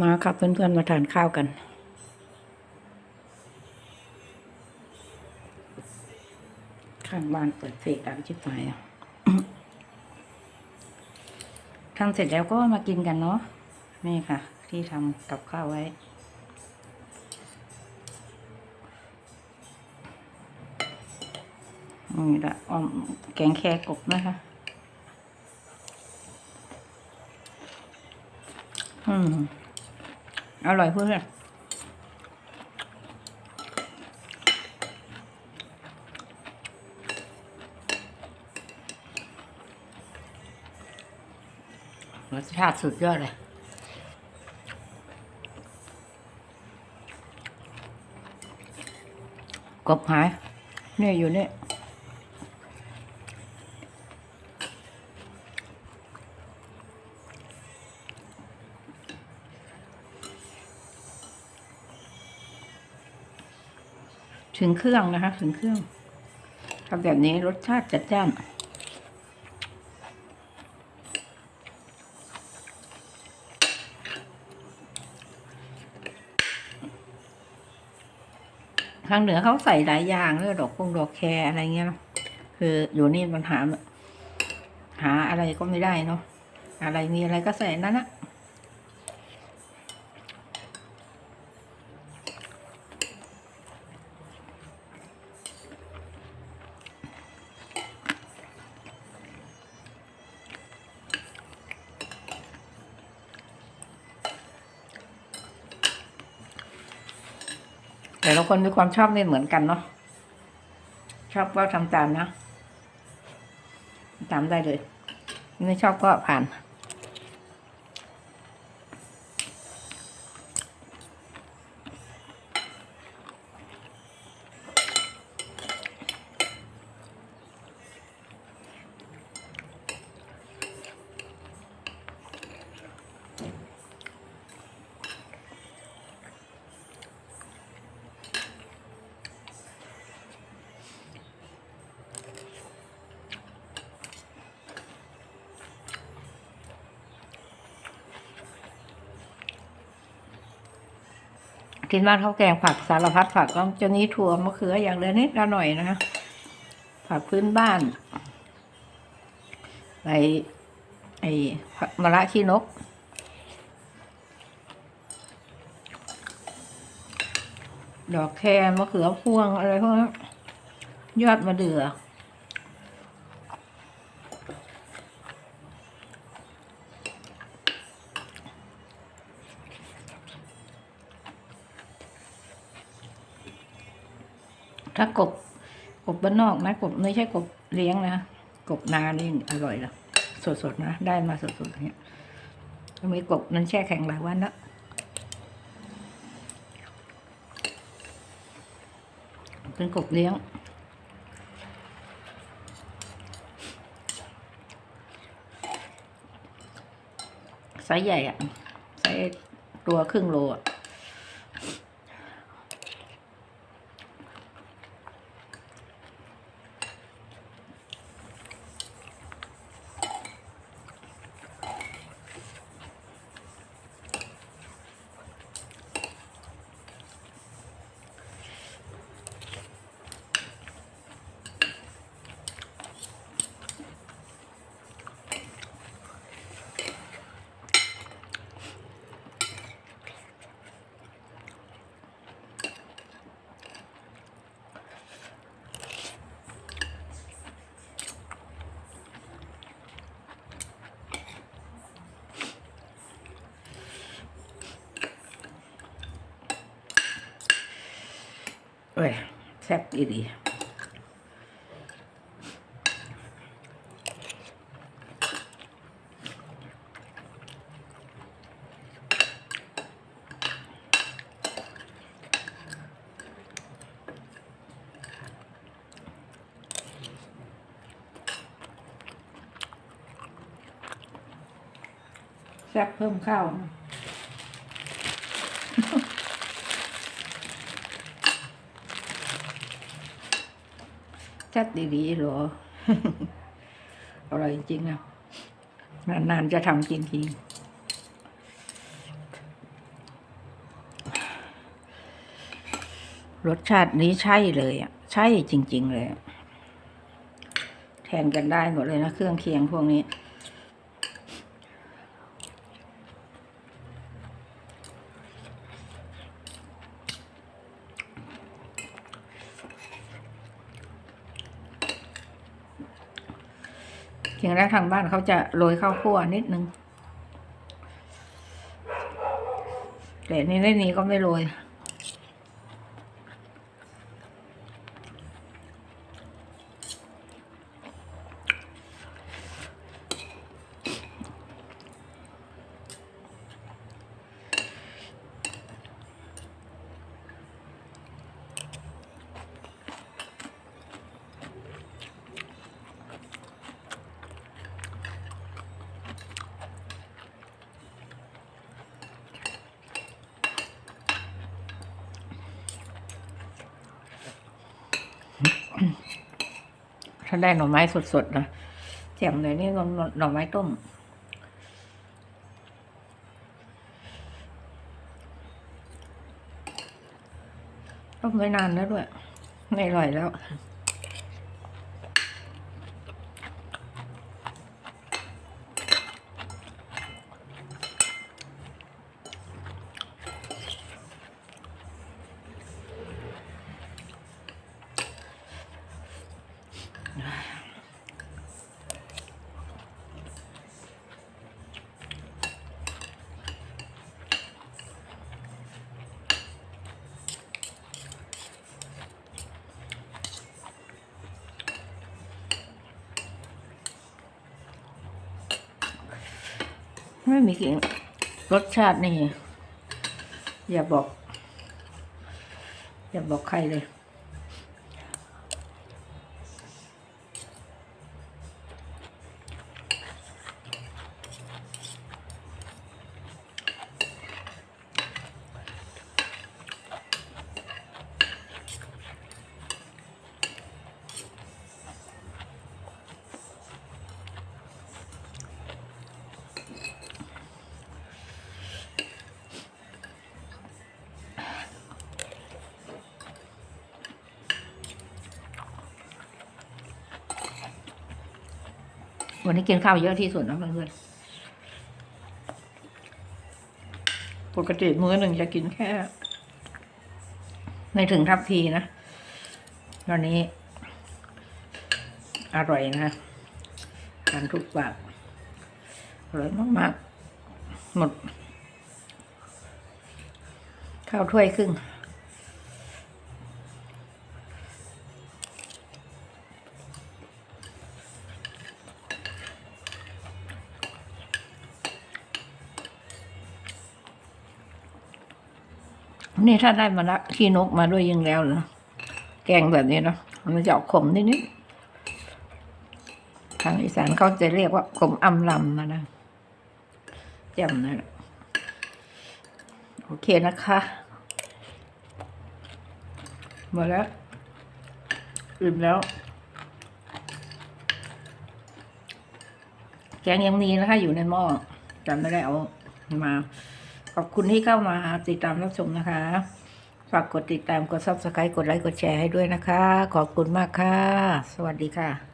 มาครับเพื่อนๆมาทานข้าวกัน ข้างบ้านเปิดเพลงดังชิบหายอะทำเสร็จแล้วก็มากินกันเนาะนี่ค่ะ ที่ทำกับข้าวไว้นี่ละออมแกงแคกบนะคะอืม อร่อยเพื่อนรสชาติสุดยอดเลยกบหายเนี่ยอยู่เนี่ย ถึงเครื่องนะคะ ถึงเครื่องทำแบบนี้รสชาติจัดจ้านทางเหนือเขาใส่หลายอย่างเลยดอกคงดอกแคร์อะไรเงี้ยเนอะคืออยู่นี่มันหาหาอะไรก็ไม่ได้เนาะอะไรมีอะไรก็ใส่นั่นนะ แต่ละคนมีความชอบไม่เหมือนกันเนาะชอบก็ทำตามนะตามได้เลย ไม่ชอบก็ผ่าน กินบ้านข้าวแกงผักสารพัดผักก็จะนี้ถั่วมะเขืออย่างเดียวนิดละหน่อยนะคะผักพื้นบ้านไอไอผักมะระขี้นก ดอกแครมะเขือพวงอะไรพวกนั้ยอดมะเดื่อ ถ้ากบกบบ้านนอกนะกบไม่ใช่กบเลี้ยงนะกบนานี่อร่อยละสดๆนะได้มาสดๆอย่างเงี้ยมีกบนั้นแช่แข็งหลายวันแล้วเป็นกบเลี้ยง ไซส์ใหญ่อะไซส์ตัวครึ่งโลอะ อ้ยแซ่บอีดีแซ่บเพิ่มข้าว ชัดดีๆหรอ อร่อยจริงนะนานๆจะทำจริงๆรสชาตินี้ใช่เลยอะ ใช่จริง ๆ เลย แทนกันได้หมดเลยนะ เครื่องเคียงพวกนี้ พียงแรกทางบ้านเขาจะโรยข้าวคั่วนิดนึงแต่นี่นี่ก็ไม่โรย ถ้าได้หน่อไม้สดๆนะแจ่มเลยนี่หน่อหน่อไม้ต้มต้มไว้นานแล้วด้วย ไม่อร่อยแล้ว ไม่มีกลิ่นรสชาตินี่ อย่าบอก อย่าบอกใครเลย วันนี้กินข้าวเยอะที่สุดนะเพื่อนๆปกติมื้อหนึ่งจะกินแค่ ไม่ถึงทัพพีนะตอนนี้ อร่อยนะทานทุกปากอร่อยมากๆหมด ข้าวถ้วยครึ่ง นี่ถ้าได้มาละขี้นกมาด้วยยิ่งแล้วนะแกงแบบนี้เนาะมันจะออกขมนิดๆทางอีสานเขาจะเรียกว่าขมอำลำนะนะจำนะโอเคนะคะหมดแล้วอิ่มแล้ว แกงยังมีนะคะอยู่ในหม้อจำไม่ได้เอามา ขอบคุณที่เข้ามาติดตามรับชมนะคะ ฝากกดติดตามกด subscribe กดไลค์กดแชร์ให้ด้วยนะคะ ขอบคุณมากค่ะ สวัสดีค่ะ